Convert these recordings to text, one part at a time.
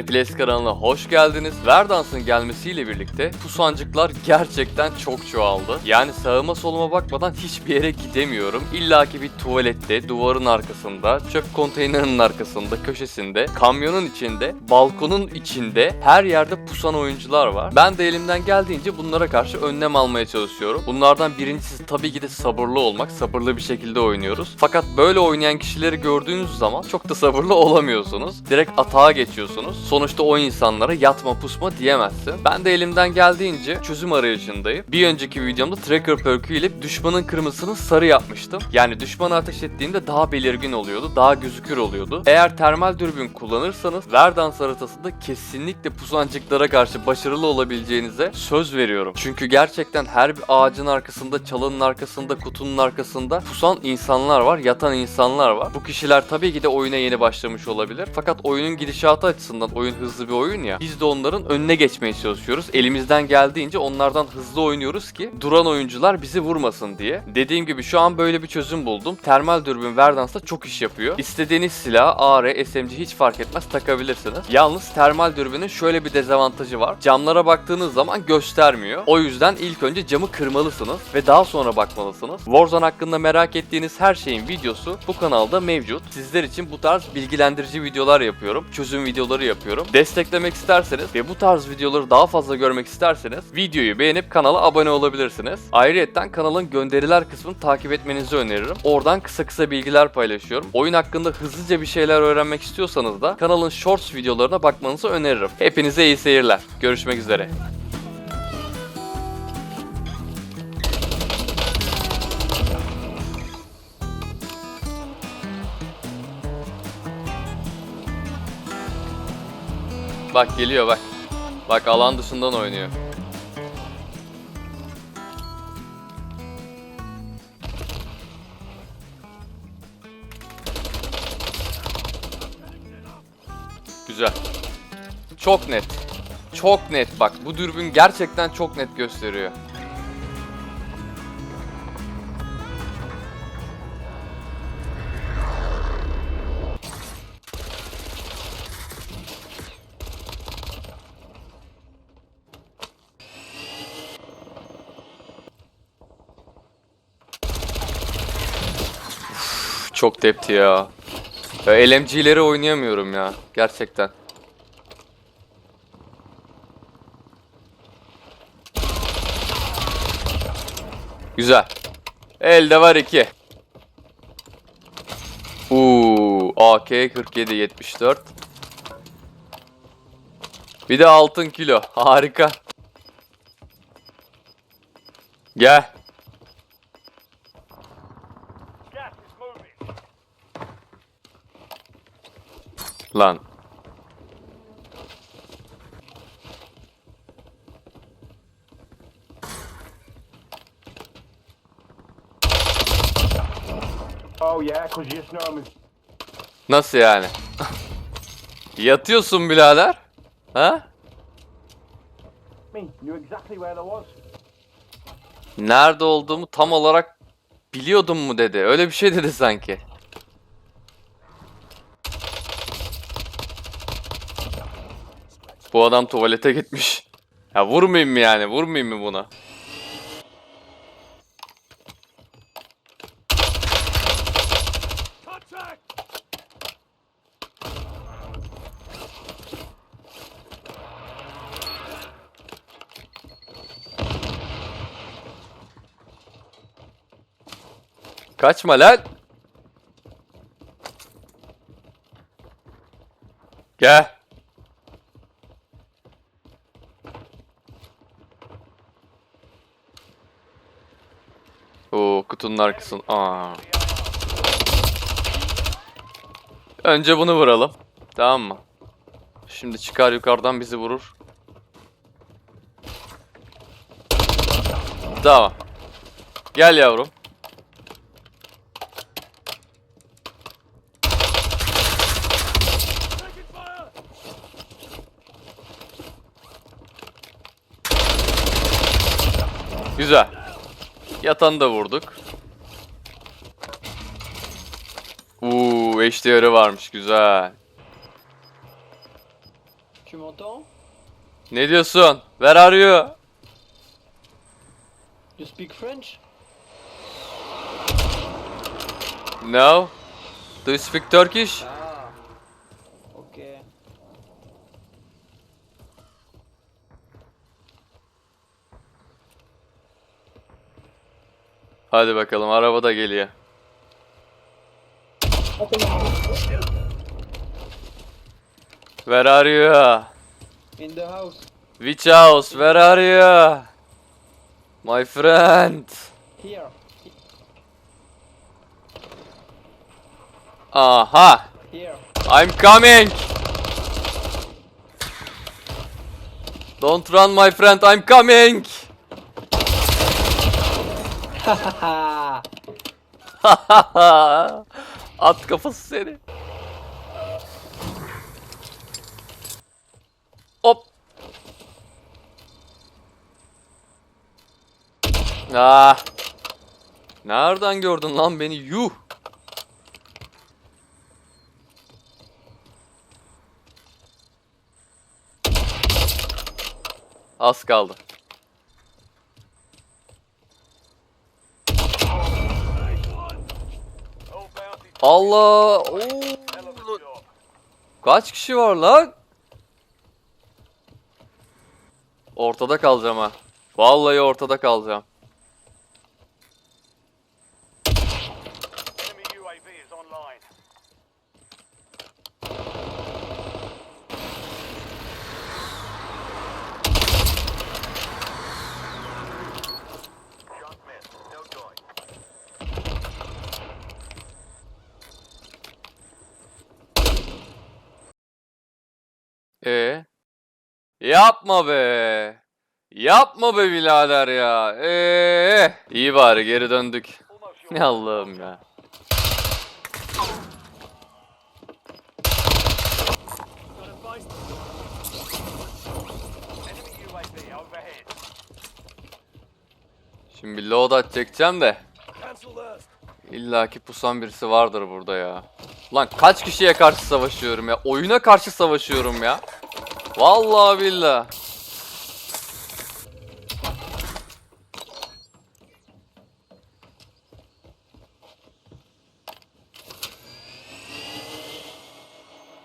Plays kanalına hoş geldiniz. Verdans'ın gelmesiyle birlikte pusancıklar gerçekten çok çoğaldı. Yani sağıma soluma bakmadan hiçbir yere gidemiyorum. İlla ki bir tuvalette, duvarın arkasında, çöp konteynerinin arkasında, köşesinde, kamyonun içinde, balkonun içinde her yerde pusan oyuncular var. Ben de elimden geldiğince bunlara karşı önlem almaya çalışıyorum. Bunlardan birincisi tabii ki de sabırlı olmak. Sabırlı bir şekilde oynuyoruz. Fakat böyle oynayan kişileri gördüğünüz zaman çok da sabırlı olamıyorsunuz. Direkt atağa geçiyorsunuz. Sonuçta o insanlara yatma pusma diyemezsin. Ben de elimden geldiğince çözüm arayışındayım. Bir önceki videomda tracker perkü ile düşmanın kırmızısını sarı yapmıştım. Yani düşmana ateş ettiğinde daha belirgin oluyordu, daha gözükür oluyordu. Eğer termal dürbün kullanırsanız Verdans haritasında kesinlikle pusancıklara karşı başarılı olabileceğinize söz veriyorum. Çünkü gerçekten her bir ağacın arkasında, çalının arkasında, kutunun arkasında pusan insanlar var, yatan insanlar var. Bu kişiler tabii ki de oyuna yeni başlamış olabilir. Fakat oyunun gidişatı açısından oyun hızlı bir oyun ya. Biz de onların önüne geçmeye çalışıyoruz. Elimizden geldiğince onlardan hızlı oynuyoruz ki duran oyuncular bizi vurmasın diye. Dediğim gibi şu an böyle bir çözüm buldum. Termal dürbün Verdance'da çok iş yapıyor. İstediğiniz silah, AR, SMG hiç fark etmez takabilirsiniz. Yalnız termal dürbünün şöyle bir dezavantajı var. Camlara baktığınız zaman göstermiyor. O yüzden ilk önce camı kırmalısınız ve daha sonra bakmalısınız. Warzone hakkında merak ettiğiniz her şeyin videosu bu kanalda mevcut. Sizler için bu tarz bilgilendirici videolar yapıyorum. Çözüm videoları yapıyorum. Desteklemek isterseniz ve bu tarz videoları daha fazla görmek isterseniz videoyu beğenip kanala abone olabilirsiniz. Ayrıca kanalın gönderiler kısmını takip etmenizi öneririm. Oradan kısa kısa bilgiler paylaşıyorum. Oyun hakkında hızlıca bir şeyler öğrenmek istiyorsanız da kanalın shorts videolarına bakmanızı öneririm. Hepinize iyi seyirler. Görüşmek üzere. Bak geliyor bak. Bak alan dışından oynuyor. Güzel. Çok net. Çok net bak. Bu dürbün gerçekten çok net gösteriyor. Çok tepti ya. ya LMG'leri oynayamıyorum ya. Gerçekten. Güzel. Elde var iki. Uuu AK 47 74. Bir de altın kilo. Harika. Gel. Lan. Oh. Nasıl yani? Yatıyorsun birader. Ha? Nerede olduğumu tam olarak biliyordum mu dedi. Öyle bir şey dedi sanki. Bu adam tuvalete gitmiş. Ya vurmayayım mı yani? Vurmayayım mı buna? Kaçma lan. Gel. Oo kutunun arkasın. Aa. Önce bunu vuralım. Tamam mı? Şimdi çıkar yukarıdan bizi vurur. Tamam. Gel yavrum. Güzel. Yatanı da vurduk. Uuu HDR'ı varmış güzel. Tu m'entends Ne diyorsun? Where are you? You speak French No. Do you speak Turkish? Ah. Ok. Hadi bakalım araba da geliyor. Where are you? In the house. Which house? Where are you? My friend. Here. Aha. Here. I'm coming. Don't run my friend. I'm coming. At kafası seni. Hop. Ah. Nereden gördün lan beni? Yuh. Az kaldı. Allah! Oo. Kaç kişi var lan? Ortada kalacağım ha. Vallahi ortada kalacağım. E Yapma be. Yapma be birader ya. Ee, iyi bari geri döndük. Ne Allah'ım ya. Şimdi bir loadout çekeceğim de. İlla ki pusan birisi vardır burada ya. Lan kaç kişiye karşı savaşıyorum ya? Oyuna karşı savaşıyorum ya. Vallahi billah.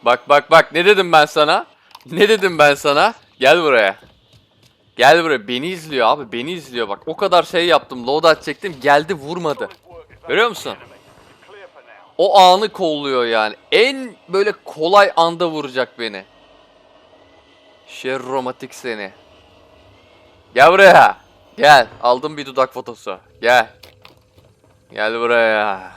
Bak bak bak ne dedim ben sana? Ne dedim ben sana? Gel buraya. Gel buraya. Beni izliyor abi. Beni izliyor bak. O kadar şey yaptım. Loadout çektim. Geldi vurmadı. Görüyor musun? O anı kolluyor yani. En böyle kolay anda vuracak beni. Şerromatik seni. Gel buraya. Gel. Aldım bir dudak fotosu. Gel. Gel buraya.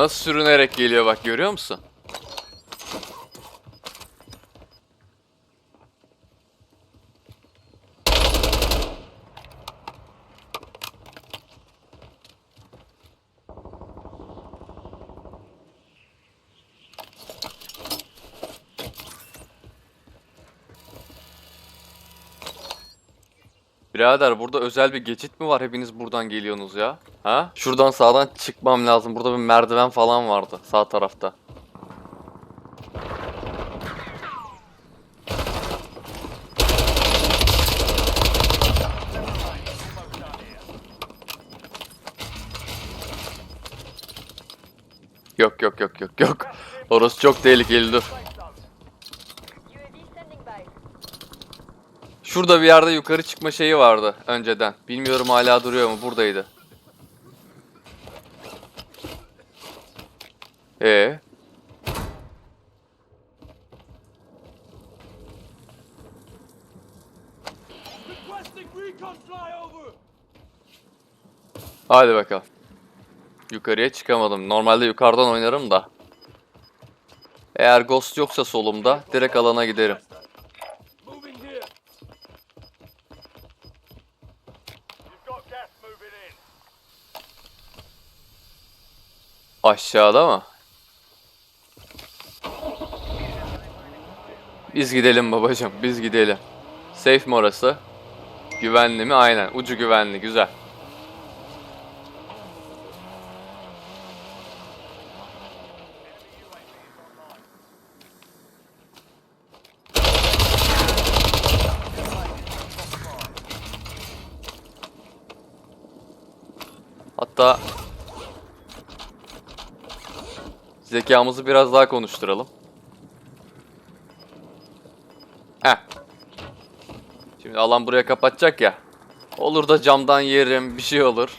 Nasıl sürünerek geliyor bak görüyor musun? Birader burada özel bir geçit mi var? Hepiniz buradan geliyorsunuz ya. Ha? Şuradan sağdan çıkmam lazım. Burada bir merdiven falan vardı sağ tarafta. Yok yok yok yok yok. Orası çok tehlikeli dur. Şurada bir yerde yukarı çıkma şeyi vardı önceden. Bilmiyorum hala duruyor mu? Buradaydı. Ee? Hadi bakalım. Yukarıya çıkamadım. Normalde yukarıdan oynarım da. Eğer ghost yoksa solumda direkt alana giderim. Aşağıda mı? Biz gidelim babacım, biz gidelim. Safe mi orası? Güvenli mi? Aynen. Ucu güvenli, güzel. Hatta zekamızı biraz daha konuşturalım. Heh. Şimdi alan buraya kapatacak ya. Olur da camdan yerim, bir şey olur.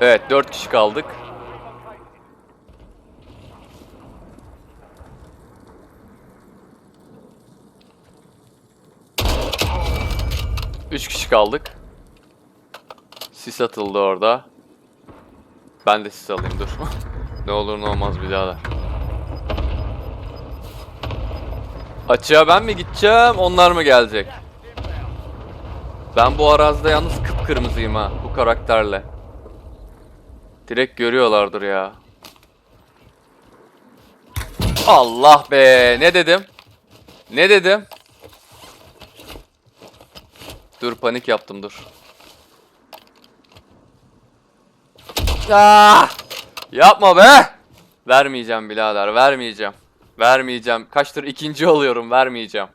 Evet, 4 kişi kaldık. Üç kişi kaldık. Sis atıldı orada. Ben de sis alayım dur. ne olur ne olmaz birader. Açığa ben mi gideceğim, onlar mı gelecek? Ben bu arazide yalnız kıpkırmızıyım ha, bu karakterle. Direkt görüyorlardır ya. Allah be, ne dedim? Ne dedim? Dur panik yaptım dur. Ah! Yapma be! Vermeyeceğim birader, vermeyeceğim. Vermeyeceğim. Kaçtır ikinci oluyorum, vermeyeceğim.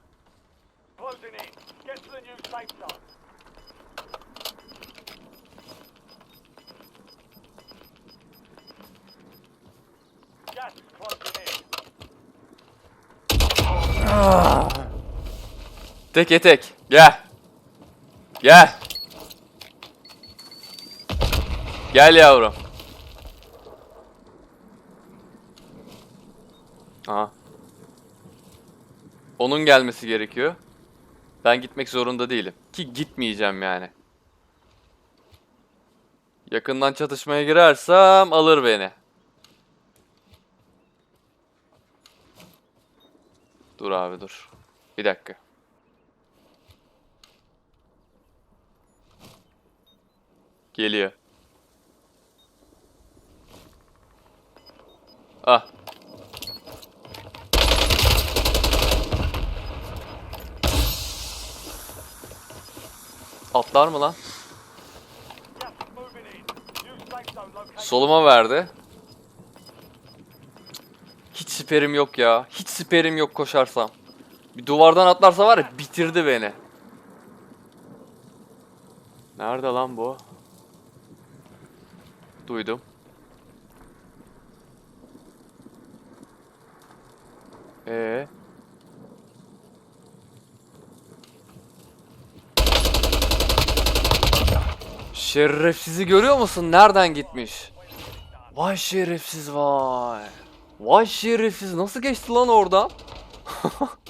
Teke tek. Gel. Gel. Gel yavrum. Aha. Onun gelmesi gerekiyor. Ben gitmek zorunda değilim. Ki gitmeyeceğim yani. Yakından çatışmaya girersem alır beni. Dur abi dur. Bir dakika. Geliyor. Atlar mı lan? Soluma verdi. Hiç siperim yok ya. Hiç siperim yok koşarsam. Bir duvardan atlarsa var ya bitirdi beni. Nerede lan bu? Duydum. Ee. Şerefsizi görüyor musun? Nereden gitmiş? Vay şerefsiz vay. Vay şerefsiz nasıl geçti lan oradan?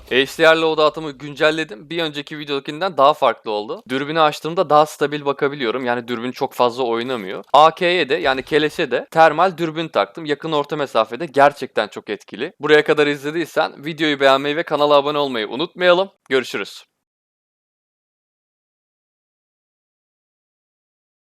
HDR'le o dağıtımı güncelledim. Bir önceki videodakinden daha farklı oldu. Dürbünü açtığımda daha stabil bakabiliyorum. Yani dürbün çok fazla oynamıyor. AK'ye de yani keleşe de termal dürbün taktım. Yakın orta mesafede gerçekten çok etkili. Buraya kadar izlediysen videoyu beğenmeyi ve kanala abone olmayı unutmayalım. Görüşürüz.